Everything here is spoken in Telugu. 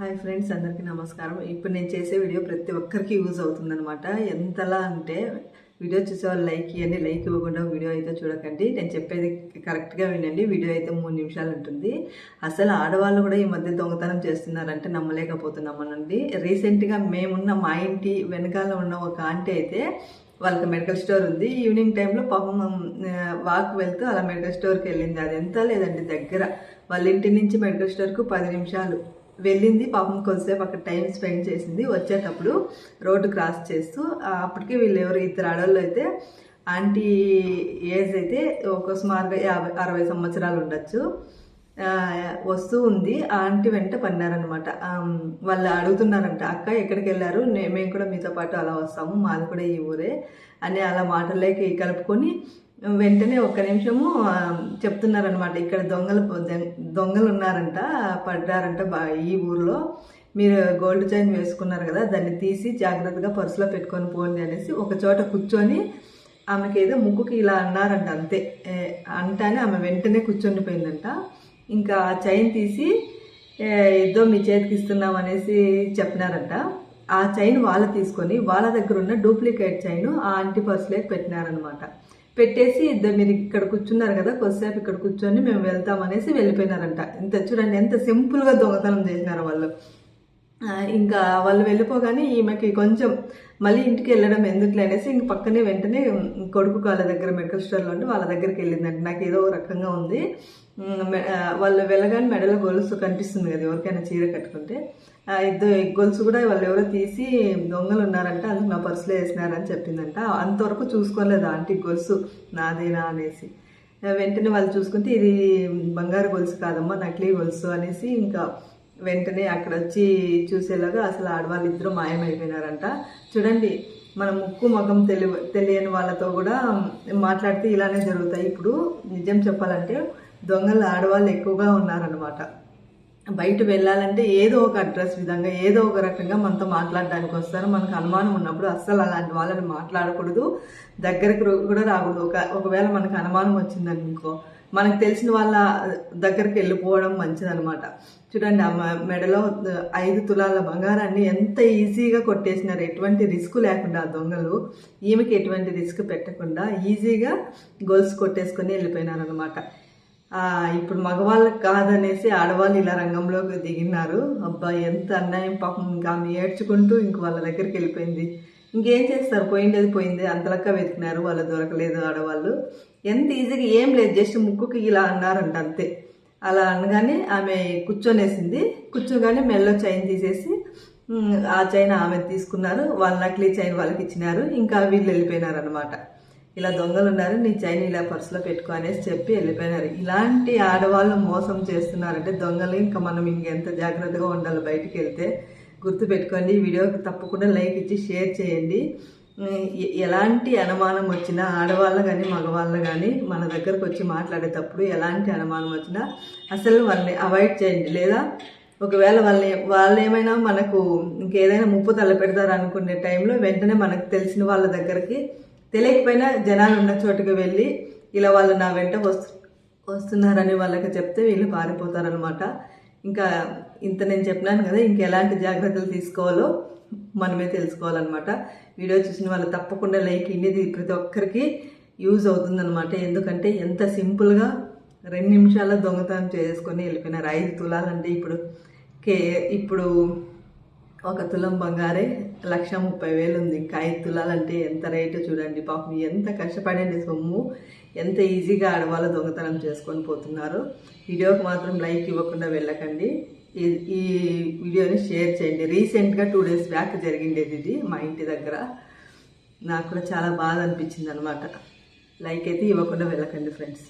హాయ్ ఫ్రెండ్స్ అందరికీ నమస్కారం. ఇప్పుడు నేను చేసే వీడియో ప్రతి ఒక్కరికి యూజ్ అవుతుందనమాట ఎంతలా అంటే వీడియో చూసేవాళ్ళు లైక్ ఇవ్వండి లైక్ ఇవ్వకుండా వీడియో అయితే చూడకండి. నేను చెప్పేది కరెక్ట్గా వినండి వీడియో అయితే మూడు నిమిషాలు ఉంటుంది. అసలు ఆడవాళ్ళు కూడా ఈ మధ్య దొంగతనం చేస్తున్నారంటే నమ్మలేకపోతున్నామనండి రీసెంట్గా మేమున్న మా ఇంటి వెనకాల ఉన్న ఒక ఆంటీ అయితే వాళ్ళకి మెడికల్ స్టోర్ ఉంది. ఈవినింగ్ టైంలో పాపం వాక్ వెళ్తూ అలా మెడికల్ స్టోర్కి వెళ్ళింది. అది ఎంత లేదండి దగ్గర. వాళ్ళ ఇంటి నుంచి మెడికల్ స్టోర్కు పది నిమిషాలు. వెళ్ళింది. పాపం కొద్దిసేపు అక్కడ టైం స్పెండ్ చేసింది. వచ్చేటప్పుడు రోడ్డు క్రాస్ చేస్తూ అప్పటికి వీళ్ళు ఎవరు ఇద్దరు ఆడవాళ్ళు అయితే ఆంటీ ఏజ్ అయితే ఒక సుమారుగా యాభై అరవై సంవత్సరాలు ఉండొచ్చు. వస్తూ ఉంది. ఆంటీ వెంట పన్నారనమాట వాళ్ళు అడుగుతున్నారంట అక్క ఎక్కడికి వెళ్ళారు? మేము కూడా మీతో పాటు అలా వస్తాము. మాది కూడా ఈ ఊరే అని అలా మాటల్లోకి కలుపుకొని వెంటనే ఒక్క నిమిషము చెప్తున్నారనమాట ఇక్కడ దొంగలు దొంగలు ఉన్నారంట పడ్డారంట బా ఈ ఊర్లో. మీరు గోల్డ్ చైన్ వేసుకున్నారు కదా దాన్ని తీసి జాగ్రత్తగా పర్సులో పెట్టుకొని పోండి అనేసి ఒక చోట కూర్చొని ఆమెకి ఏదో ముక్కుకి ఇలా అన్నారంట అంతే. అంటానే ఆమె వెంటనే కూర్చొనిపోయిందంట ఇంకా ఆ చైన్ తీసి ఏదో మీ చేతికి ఇస్తున్నాం అనేసి చెప్పినారంట. ఆ చైన్ వాళ్ళ తీసుకొని వాళ్ళ దగ్గర ఉన్న డూప్లికేట్ చైన్ ఆ ఆంటీ పర్సులోకి పెట్టినారనమాట పెట్టేసి ఇద్దరు మీరు ఇక్కడ కూర్చున్నారు కదా కొద్దిసేపు ఇక్కడ కూర్చొని మేము వెళ్తామనేసి వెళ్ళిపోయినారంట. ఇంత చూడండి ఎంత సింపుల్గా దొంగతనం చేసినారు వాళ్ళు. ఇంకా వాళ్ళు వెళ్ళిపోగానే ఈమెకి కొంచెం మళ్ళీ ఇంటికి వెళ్ళడం ఎందుకులే అనేసి ఇంక పక్కనే వెంటనే కొడుకు వాళ్ళ దగ్గర మెడికల్ స్టోర్లో ఉంటే వాళ్ళ దగ్గరికి వెళ్ళిందంటే. నాకు ఏదో ఒక రకంగా ఉంది. మె- వాళ్ళు వెళ్ళగానే మెడలో గొలుసు కనిపిస్తుంది కదా ఎవరికైనా చీర కట్టుకుంటే. ఇద్దరు గొలుసు కూడా వాళ్ళు ఎవరో తీసి దొంగలు ఉన్నారంట అందుకు నా పర్సులో వేసినారని చెప్పిందంట. అంతవరకు చూసుకోలేదు ఆంటీ గొలుసు నాదేనా అనేసి. వెంటనే వాళ్ళు చూసుకుంటే ఇది బంగారు గొలుసు కాదమ్మా నకిలీ గొలుసు అనేసి ఇంకా వెంటనే అక్కడ వచ్చి చూసేలాగా అసలు ఆడవాళ్ళు ఇద్దరు మాయమైపోయినారంట. చూడండి మన ముక్కు మగం తెలి తెలియని వాళ్ళతో కూడా మాట్లాడితే ఇలానే జరుగుతాయి. ఇప్పుడు నిజం చెప్పాలంటే దొంగలు ఆడవాళ్ళు ఎక్కువగా ఉన్నారనమాట బయట వెళ్ళాలంటే ఏదో ఒక అడ్రస్ విధంగా ఏదో ఒక రకంగా మనతో మాట్లాడడానికి వస్తారు. మనకు అనుమానం ఉన్నప్పుడు అస్సలు అలాంటి వాళ్ళని మాట్లాడకూడదు. దగ్గరకు కూడా రాకూడదు. ఒక ఒకవేళ మనకు అనుమానం వచ్చిందనుకో మనకు తెలిసిన వాళ్ళ దగ్గరికి వెళ్ళిపోవడం మంచిదనమాట చూడండి ఆ మెడలో ఐదు తులాల బంగారాన్ని ఎంత ఈజీగా కొట్టేసినారు. ఎటువంటి రిస్క్ లేకుండా ఆ దొంగలు. ఈమెకి ఎటువంటి రిస్క్ పెట్టకుండా ఈజీగా గొలుసు కొట్టేసుకొని వెళ్ళిపోయినారు అనమాట ఇప్పుడు మగవాళ్ళకి కాదనేసి ఆడవాళ్ళు ఇలా రంగంలోకి దిగినారు. అబ్బా ఎంత అన్యాయం పాపం. ఇంకా ఆమె ఏడ్చుకుంటూ ఇంక వాళ్ళ దగ్గరికి వెళ్ళిపోయింది. ఇంకేం చేస్తారు? పోయిండేది పోయింది. అంతలక్క వెతికినారు. వాళ్ళు దొరకలేదు ఆడవాళ్ళు. ఎంత ఈజీగా ఏం లేదు జస్ట్ ముక్కుకి ఇలా అన్నారంట అంతే. అలా అనగానే ఆమె కూర్చొనేసింది. కూర్చోగానే మెల్లో చైన్ తీసేసి ఆ చైన్ ఆమె తీసుకున్నారు వాళ్ళ నకిలీ చైన్ వాళ్ళకి ఇచ్చినారు ఇంకా వీళ్ళు వెళ్ళిపోయినారు అనమాట ఇలా దొంగలు ఉన్నారు నీ చైన్ ఇలా పర్సులో పెట్టుకో అనేసి చెప్పి వెళ్ళిపోయినారు. ఇలాంటి ఆడవాళ్ళు మోసం చేస్తున్నారంటే దొంగలు ఇంకా మనం ఇంకెంత జాగ్రత్తగా ఉండాలి బయటికి వెళ్తే. గుర్తు పెట్టుకోండి ఈ వీడియోకి తప్పకుండా లైక్ ఇచ్చి షేర్ చేయండి. ఎలాంటి అనుమానం వచ్చినా ఆడవాళ్ళు కానీ మగవాళ్ళు కానీ మన దగ్గరకు వచ్చి మాట్లాడేటప్పుడు ఎలాంటి అనుమానం వచ్చినా అసలు వాళ్ళని అవాయిడ్ చేయండి. లేదా ఒకవేళ వాళ్ళని వాళ్ళు ఏమైనా మనకు ఇంకేదైనా ముప్పు తలపెడతారు అనుకునే టైంలో వెంటనే మనకు తెలిసిన వాళ్ళ దగ్గరికి తెలియకపోయినా జనాలు ఉన్న చోటుకి వెళ్ళి ఇలా వాళ్ళు నా వెంట వస్తు వస్తున్నారని వాళ్ళకి చెప్తే వీళ్ళు పారిపోతారనమాట ఇంకా ఇంత నేను చెప్పినాను కదా ఇంకా ఎలాంటి జాగ్రత్తలు తీసుకోవాలో మనమే తెలుసుకోవాలన్నమాట. వీడియో చూసిన వాళ్ళు తప్పకుండా లైక్ ఇది ప్రతి ఒక్కరికి యూజ్ అవుతుందన్నమాట. ఎందుకంటే ఎంత సింపుల్గా రెండు నిమిషాల్లో దొంగతనం చేసుకొని వెళ్ళిపోయినారు ఐదు తులాలంటే ఇప్పుడు కే ఇప్పుడు ఒక తులం బంగారే లక్ష ముప్పై వేలు ఉంది. ఇంకా ఐదు తులాలంటే ఎంత రేటు చూడండి. పాపం ఎంత కష్టపడండి సొమ్ము. ఎంత ఈజీగా ఆడవాళ్ళు దొంగతనం చేసుకొని పోతున్నారు. వీడియోకి మాత్రం లైక్ ఇవ్వకుండా వెళ్ళకండి. ఈ ఈ వీడియోని షేర్ చేయండి. రీసెంట్గా టూ డేస్ బ్యాక్ జరిగిండేది ఇది మా ఇంటి దగ్గర. నాకు కూడా చాలా బాధ అనిపించింది అనమాట లైక్ అయితే ఇవ్వకుండా వెళ్ళకండి ఫ్రెండ్స్.